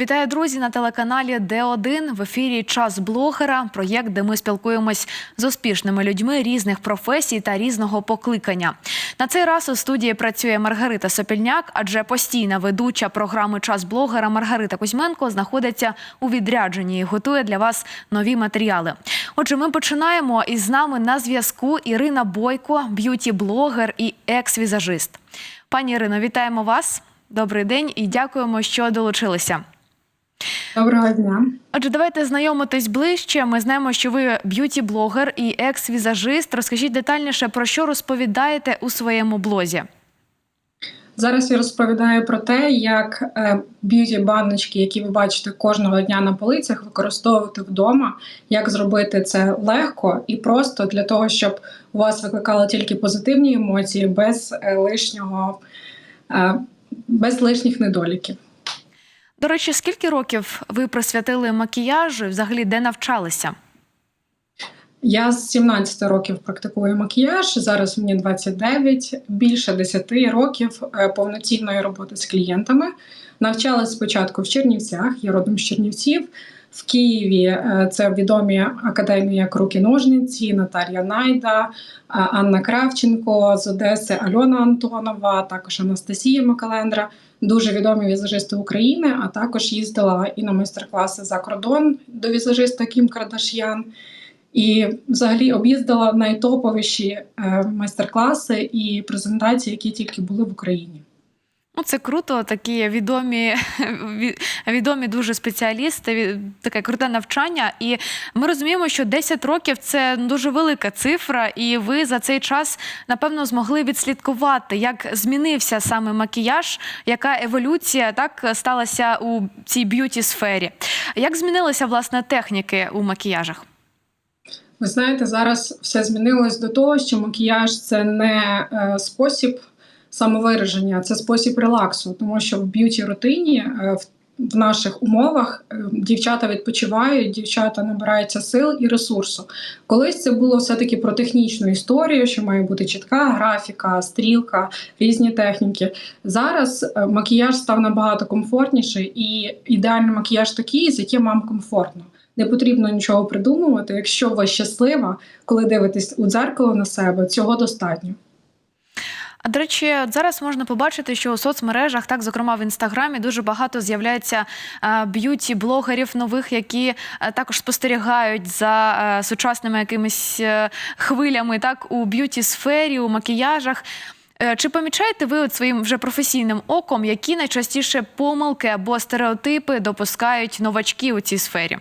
Вітаю, друзі, на телеканалі Д1 в ефірі Час блогера. Проєкт, де ми спілкуємось з успішними людьми різних професій та різного покликання. На цей раз у студії працює Маргарита Сопільняк, адже постійна ведуча програми Час блогера Маргарита Кузьменко знаходиться у відрядженні і готує для вас нові матеріали. Отже, ми починаємо із нами на зв'язку Ірина Бойко, б'юті-блогер і екс-візажист. Пані Ірино, вітаємо вас. Добрий день і дякуємо, що долучилися. Доброго дня. Отже, давайте знайомитись ближче. Ми знаємо, що ви б'юті-блогер і екс-візажист. Розкажіть детальніше, про що розповідаєте у своєму блозі. Зараз я розповідаю про те, як е, б'юті-баночки, які ви бачите кожного дня на полицях, використовувати вдома, як зробити це легко і просто для того, щоб у вас викликало тільки позитивні емоції, без е, лишнього, е, без лишніх недоліків. До речі, скільки років ви присвятили макіяжу і взагалі де навчалися? Я з 17 років практикую макіяж. Зараз мені 29, більше 10 років е, повноцінної роботи з клієнтами. Навчалась спочатку в Чернівцях, я родом з Чернівців. В Києві е, це відомі академії як руки ножниці, Наталія Найда, е, Анна Кравченко з Одеси, Альона Антонова, також Анастасія Макалендра. Дуже відомі візажисти України, а також їздила і на майстер-класи за кордон до візажиста Кім Кардаш'ян. І взагалі об'їздила найтоповіші е, майстер-класи і презентації, які тільки були в Україні. Ну, це круто, такі відомі, відомі дуже спеціалісти, таке круте навчання. І ми розуміємо, що 10 років це дуже велика цифра, і ви за цей час напевно змогли відслідкувати, як змінився саме макіяж, яка еволюція так сталася у цій б'юті сфері. Як змінилися власне техніки у макіяжах? Ви знаєте, зараз все змінилось до того, що макіяж це не е, спосіб самовираження, це спосіб релаксу, тому що в б'юті рутині е, в, в наших умовах е, дівчата відпочивають, дівчата набираються сил і ресурсу. Колись це було все-таки про технічну історію, що має бути чітка графіка, стрілка, різні техніки. Зараз е, макіяж став набагато комфортніший, і ідеальний макіяж такий, з яким вам комфортно. Не потрібно нічого придумувати. Якщо ви щаслива, коли дивитесь у дзеркало на себе, цього достатньо. А до речі, от зараз можна побачити, що у соцмережах, так зокрема в інстаграмі, дуже багато з'являється б'юті-блогерів нових, які е, також спостерігають за е, сучасними якимись е, хвилями, так у б'юті сфері, у макіяжах. Чи помічаєте ви от своїм вже професійним оком, які найчастіше помилки або стереотипи допускають новачки у цій сфері?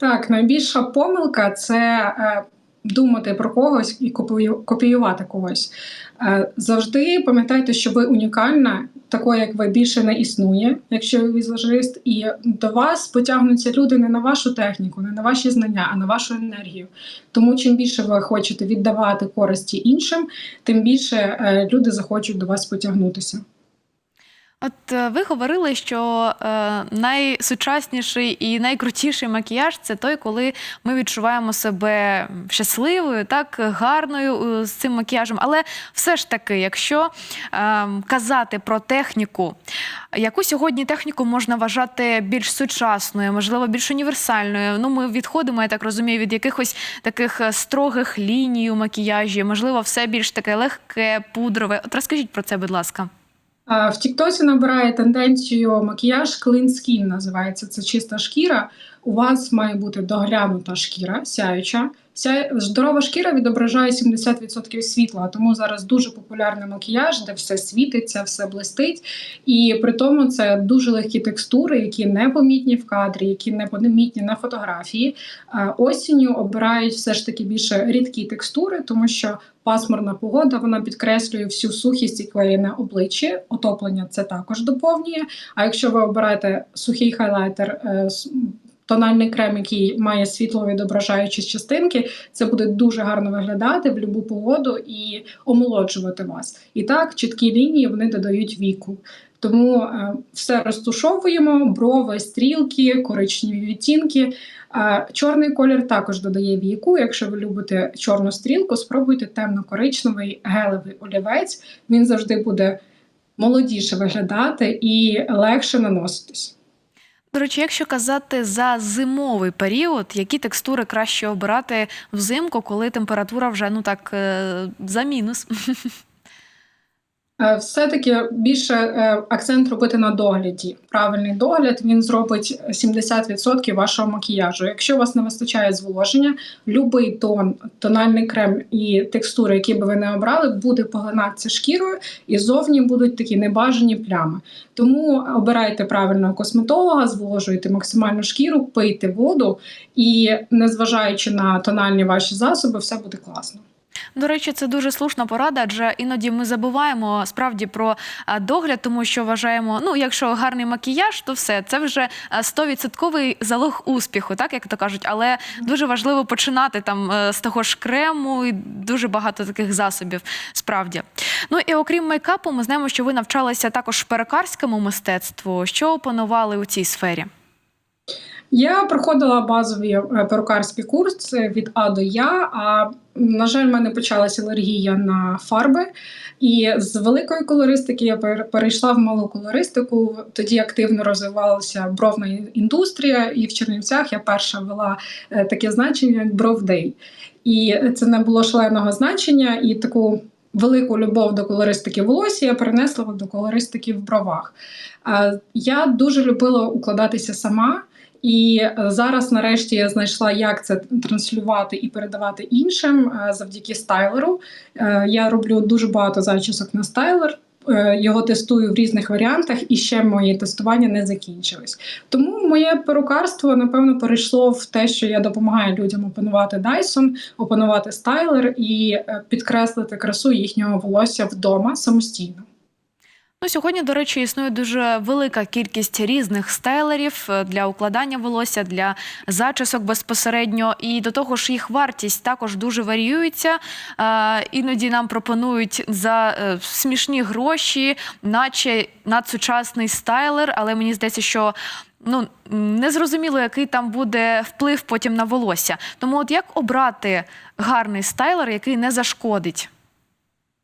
Так, найбільша помилка це е, думати про когось і копіювати когось. Е, завжди пам'ятайте, що ви унікальна, такою, як ви більше не існує, якщо ви візажист, і до вас потягнуться люди не на вашу техніку, не на ваші знання, а на вашу енергію. Тому чим більше ви хочете віддавати користі іншим, тим більше е, люди захочуть до вас потягнутися. От е, ви говорили, що е, найсучасніший і найкрутіший макіяж це той, коли ми відчуваємо себе щасливою, так гарною е, з цим макіяжем. Але все ж таки, якщо е, казати про техніку, яку сьогодні техніку можна вважати більш сучасною, можливо, більш універсальною. Ну, ми відходимо, я так розумію, від якихось таких е, строгих ліній у макіяжі, можливо, все більш таке легке, пудрове. От розкажіть про це, будь ласка. В Тіктосі набирає тенденцію макіяж Clean Skin, називається це чиста шкіра. У вас має бути доглянута шкіра, сяюча. Ця здорова шкіра відображає 70% світла, тому зараз дуже популярний макіяж, де все світиться, все блистить. І при тому це дуже легкі текстури, які не помітні в кадрі, які не помітні на фотографії. Осінню обирають все ж таки більше рідкі текстури, тому що пасмурна погода вона підкреслює всю сухість, яка є на обличчі. Отоплення це також доповнює. А якщо ви обираєте сухий хайлайтер, е, тональний крем, який має світло відображаючі частинки, це буде дуже гарно виглядати в будь-яку погоду і омолоджувати вас. І так, чіткі лінії вони додають віку. Тому е, все розтушовуємо, брови, стрілки, коричневі відтінки. Е, чорний колір також додає віку. Якщо ви любите чорну стрілку, спробуйте темно-коричневий гелевий олівець. Він завжди буде молодіше виглядати і легше наноситись. До речі, якщо казати за зимовий період, які текстури краще обирати взимку, коли температура вже ну так е, за мінус? Е, Все-таки більше е, акцент робити на догляді. Правильний догляд він зробить 70% вашого макіяжу. Якщо у вас не вистачає зволоження, будь-який тон, тональний крем і текстури, які би ви не обрали, буде поглинатися шкірою, і зовні будуть такі небажані плями. Тому обирайте правильного косметолога, зволожуйте максимально шкіру, пийте воду, і незважаючи на тональні ваші засоби, все буде класно. До речі, це дуже слушна порада, адже іноді ми забуваємо справді про догляд, тому що вважаємо, ну якщо гарний макіяж, то все це вже а, 100% залог успіху, так як то кажуть. Але дуже важливо починати там е, з того ж крему і дуже багато таких засобів. Справді. Ну і окрім мейкапу, ми знаємо, що ви навчалися також перукарському мистецтву. Що опанували у цій сфері? Я проходила базові е, перукарські курси від А до Я. А на жаль, в мене почалася алергія на фарби. І з великої колористики я перейшла в малу колористику. Тоді активно розвивалася бровна індустрія, і в Чернівцях я перша вела е, таке значення як бровдей. І це не було шаленого значення, і таку велику любов до колористики волосся я перенесла до колористики в бровах. Е, Я дуже любила укладатися сама. І е, зараз, нарешті, я знайшла, як це транслювати і передавати іншим е, завдяки стайлеру. Е, Я роблю дуже багато зачісок на стайлер. Його тестую в різних варіантах, і ще мої тестування не закінчились. Тому моє перукарство напевно перейшло в те, що я допомагаю людям опанувати Dyson, опанувати стайлер і підкреслити красу їхнього волосся вдома самостійно. Ну, сьогодні, до речі, існує дуже велика кількість різних стайлерів е, для укладання волосся, для зачісок безпосередньо. І до того ж, їх вартість також дуже варіюється. Е, іноді нам пропонують за е, смішні гроші, наче надсучасний стайлер, але мені здається, що. Ну, незрозуміло, який там буде вплив потім на волосся. Тому, от як обрати гарний стайлер, який не зашкодить?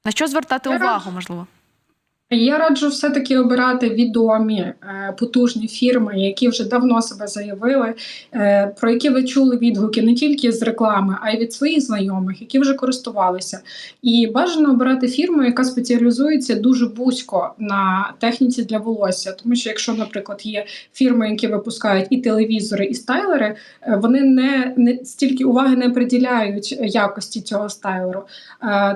На що звертати Я увагу, можливо? Я раджу все-таки обирати відомі е, потужні фірми, які вже давно себе заявили, е, про які ви чули відгуки не тільки з реклами, а й від своїх знайомих, які вже користувалися. І бажано обирати фірму, яка спеціалізується дуже вузько на техніці для волосся. Тому що, якщо, наприклад, є фірми, які випускають і телевізори, і стайлери, е, вони не, не стільки уваги не приділяють якості цього стайлеру.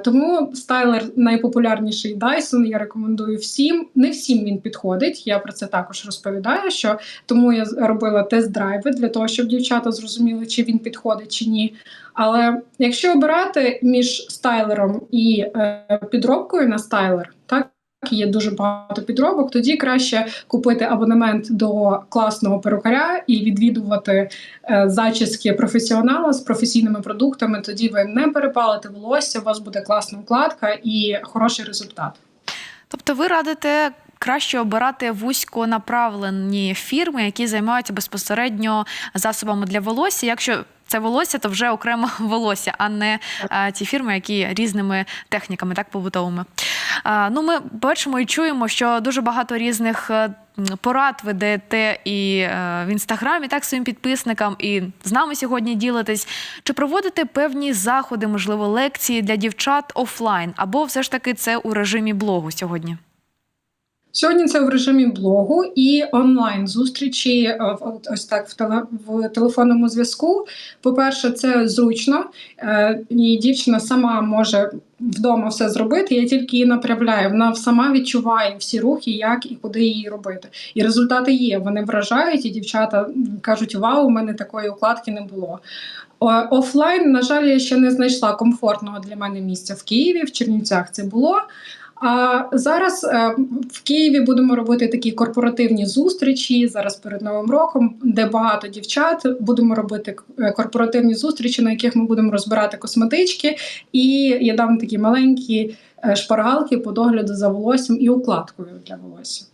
Тому стайлер найпопулярніший Dyson, я рекомендую всім. Не всім він підходить. Я про це також розповідаю. Що тому я робила тест-драйви для того, щоб дівчата зрозуміли, чи він підходить чи ні. Але якщо обирати між стайлером і е, підробкою на стайлер, так. Є дуже багато підробок. Тоді краще купити абонемент до класного перукаря і відвідувати е, зачіски професіонала з професійними продуктами. Тоді ви не перепалите волосся, у вас буде класна укладка і хороший результат. Тобто ви радите краще обирати вузько направлені фірми, які займаються безпосередньо засобами для волосся. Якщо це волосся, то вже окремо волосся, а не а, ті фірми, які різними техніками, так побутовими. А, ну, ми бачимо і чуємо, що дуже багато різних. Порад ви даєте і е, в інстаграмі, так своїм підписникам, і з нами сьогодні ділитесь. Чи проводите певні заходи, можливо, лекції для дівчат офлайн, або все ж таки це у режимі блогу сьогодні? Сьогодні це в режимі блогу і онлайн зустрічі е, ось так в, теле, в телефонному зв'язку. По-перше, це зручно, е, і дівчина сама може вдома все зробити. Я тільки її направляю. Вона сама відчуває всі рухи, як і куди її робити. І результати є. Вони вражають, і дівчата кажуть: Вау, у мене такої укладки не було. Офлайн, на жаль, я ще не знайшла комфортного для мене місця в Києві. В Чернівцях це було. А зараз е, в Києві будемо робити такі корпоративні зустрічі зараз перед новим роком, де багато дівчат будемо робити е, корпоративні зустрічі, на яких ми будемо розбирати косметички, і я дам такі маленькі е, шпаргалки по догляду за волоссям і укладкою для волосся.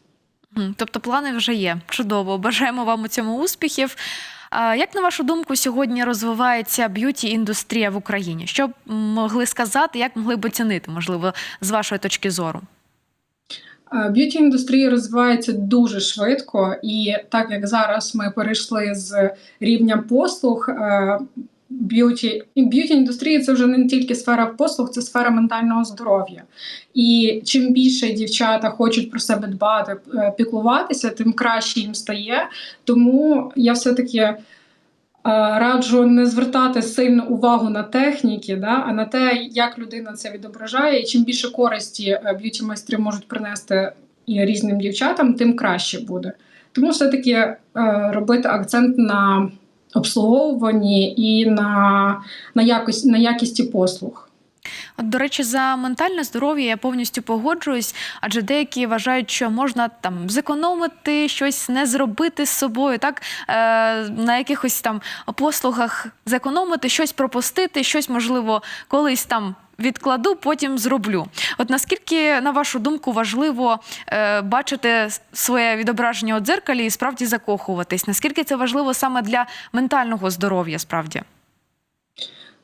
Тобто плани вже є. Чудово. Бажаємо вам у цьому успіхів. Як на вашу думку, сьогодні розвивається б'юті індустрія в Україні? Що б могли сказати, як могли б оцінити, можливо, з вашої точки зору? Б'юті індустрія розвивається дуже швидко, і так як зараз ми перейшли з рівня послуг. Б'юті б'юті індустрії це вже не тільки сфера послуг, це сфера ментального здоров'я. І чим більше дівчата хочуть про себе дбати, е, піклуватися, тим краще їм стає. Тому я все-таки е, раджу не звертати сильно увагу на техніки, да, а на те, як людина це відображає. І чим більше користі е, б'юті майстри можуть принести і різним дівчатам, тим краще буде. Тому все-таки е, робити акцент на обслуговуванні і на, на, якості, на якісті послуг. От, до речі, за ментальне здоров'я я повністю погоджуюсь, адже деякі вважають, що можна там зекономити щось, не зробити з собою, так е, на якихось там послугах зекономити, щось пропустити, щось можливо колись там. Відкладу, потім зроблю. От наскільки, на вашу думку, важливо е, бачити своє відображення у дзеркалі і справді закохуватись? Наскільки це важливо саме для ментального здоров'я, справді?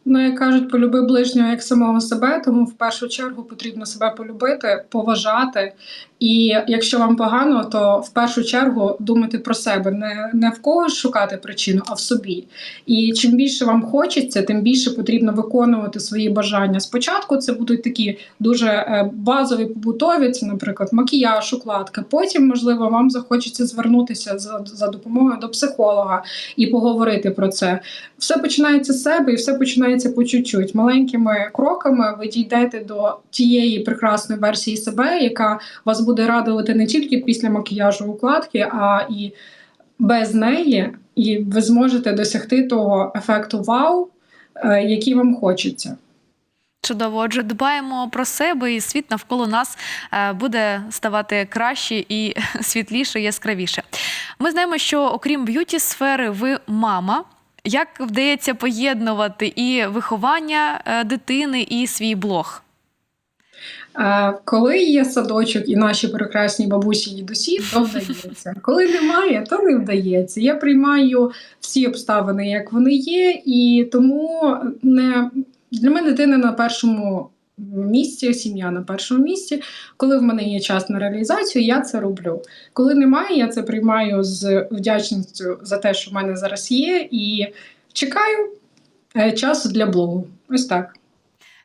Ну, як кажуть, полюби ближнього як самого себе, тому в першу чергу потрібно себе полюбити, поважати. І якщо вам погано, то в першу чергу думати про себе, не, не в когось шукати причину, а в собі. І чим більше вам хочеться, тим більше потрібно виконувати свої бажання. Спочатку це будуть такі дуже е, базові побутові, це, наприклад, макіяж, укладка. Потім, можливо, вам захочеться звернутися за, за допомогою до психолога і поговорити про це. Все починається з себе і все починається по чуть-чуть. Маленькими кроками ви дійдете до тієї прекрасної версії себе, яка вас буде радувати не тільки після макіяжу укладки, а і без неї, і ви зможете досягти того ефекту вау, е, який вам хочеться. Чудово, отже, дбаємо про себе, і світ навколо нас е, буде ставати краще і світліше, яскравіше. Ми знаємо, що окрім б'юті сфери, ви мама. Як вдається поєднувати і виховання е, дитини, і свій блог? Е, Коли є садочок і наші прекрасні бабусі і дідусі, то вдається. Коли немає, то не вдається. Я приймаю всі обставини, як вони є, і тому не для мене дитина на першому місці, сім'я на першому місці. Коли в мене є час на реалізацію, я це роблю. Коли немає, я це приймаю з вдячністю за те, що в мене зараз є, і чекаю е, часу для блогу. Ось так.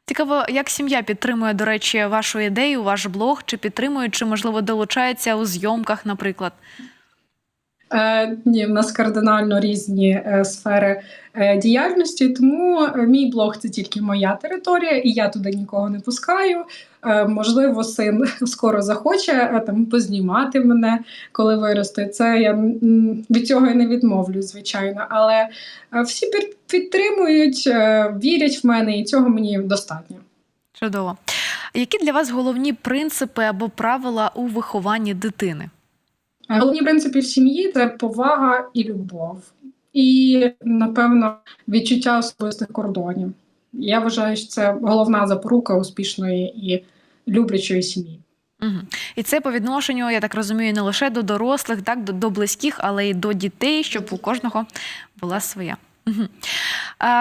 Цікаво, як сім'я підтримує, до речі, вашу ідею, ваш блог, чи підтримує, чи можливо долучається у зйомках, наприклад. Е, ні, в нас кардинально різні е, сфери е, діяльності, тому мій блог це тільки моя територія, і я туди нікого не пускаю. Можливо, син скоро захоче там познімати мене, коли виросте. Це я від цього і не відмовлюсь, звичайно. Але е, всі під- підтримують, вірять в мене, і цього мені достатньо. Чудово. Які для вас головні принципи або правила у вихованні дитини? Головні принципи в сім'ї це повага і любов, і, напевно, відчуття особистих кордонів. Я вважаю, що це головна запорука успішної і люблячої сім'ї. Угу. І це по відношенню, я так розумію, не лише до дорослих, так, до, до близьких, але й до дітей, щоб у кожного була своя.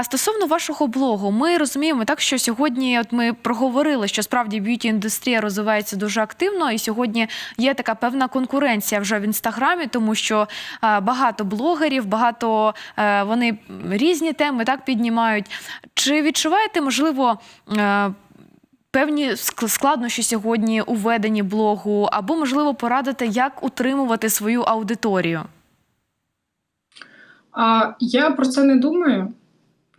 Стосовно вашого блогу, ми розуміємо так, що сьогодні, от ми проговорили, що справді б'юті індустрія розвивається дуже активно, і сьогодні є така певна конкуренція вже в інстаграмі, тому що багато блогерів, багато е, вони різні теми так піднімають. Чи відчуваєте, можливо, е, певні складнощі сьогодні у веденні блогу, або можливо порадити, як утримувати свою аудиторію? А я про це не думаю.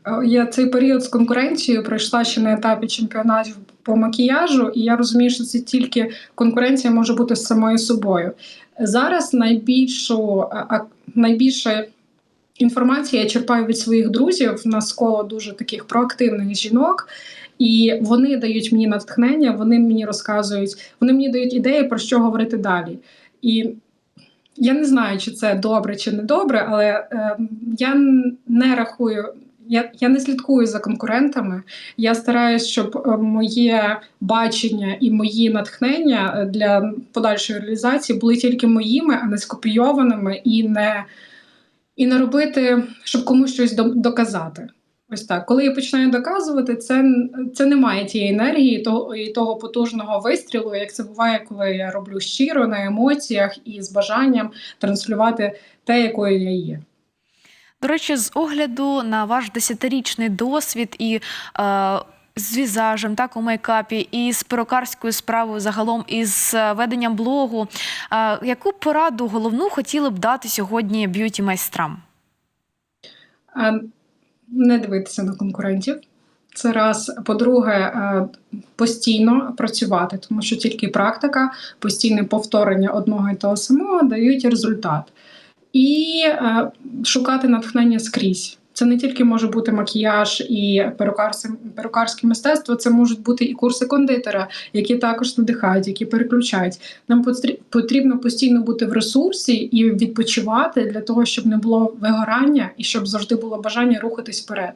Е, Я цей період з конкуренцією пройшла ще на етапі чемпіонатів по макіяжу, і я розумію, що це тільки конкуренція може бути з самою собою. Зараз найбільшу найбільше інформації я черпаю від своїх друзів. У нас коло дуже таких проактивних жінок. І вони дають мені натхнення, вони мені розказують, вони мені дають ідеї про що говорити далі. І я не знаю, чи це добре чи не добре, але е, я не рахую. Я, я не слідкую за конкурентами. Я стараюсь, щоб е, моє бачення і мої натхнення е, для подальшої реалізації були тільки моїми, а не скопійованими, і не, і не робити, щоб комусь щось доказати. Ось так. Коли я починаю доказувати, це, це не має тієї енергії того, і того потужного вистрілу, як це буває, коли я роблю щиро на емоціях і з бажанням транслювати те, якою я є. До речі, з огляду на ваш десятирічний досвід і е, з візажем, так у мейкапі, і з перукарською справою загалом, і з е, веденням блогу. Е, яку пораду головну хотіли б дати сьогодні б'юті майстрам? Не дивитися на конкурентів. Це раз. По-друге, е, постійно працювати, тому що тільки практика, постійне повторення одного і того самого дають результат. І е, шукати натхнення скрізь. Це не тільки може бути макіяж і перукарське, перукарське мистецтво, це можуть бути і курси кондитера, які також надихають, які переключають. Нам потрібно постійно бути в ресурсі і відпочивати для того, щоб не було вигорання і щоб завжди було бажання рухатись вперед.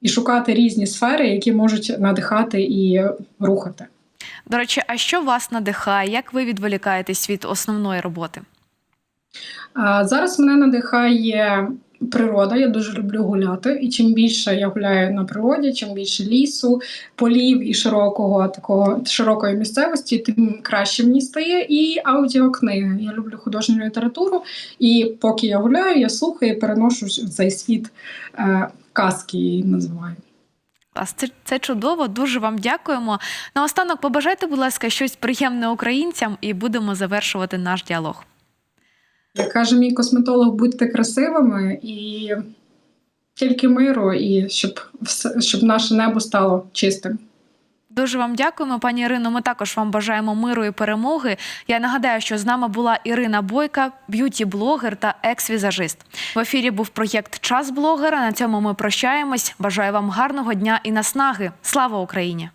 І шукати різні сфери, які можуть надихати і рухати. До речі, а що вас надихає? Як ви відволікаєтесь від основної роботи? Зараз мене надихає природа. Я дуже люблю гуляти. І чим більше я гуляю на природі, чим більше лісу, полів і широкого такого широкої місцевості, тим краще мені стає. І аудіокниги. Я люблю художню літературу. І поки я гуляю, я слухаю і переношу в цей світ е, казки її називаю. Клас, Це, це чудово, дуже вам дякуємо. Наостанок побажайте, будь ласка, щось приємне українцям, і будемо завершувати наш діалог. Каже мій косметолог, будьте красивими і тільки миру, і щоб щоб наше небо стало чистим. Дуже вам дякуємо, пані Ірино. Ми також вам бажаємо миру і перемоги. Я нагадаю, що з нами була Ірина Бойка, б'юті-блогер та екс-візажист. В ефірі був проєкт Час блогера. На цьому ми прощаємось. Бажаю вам гарного дня і наснаги. Слава Україні!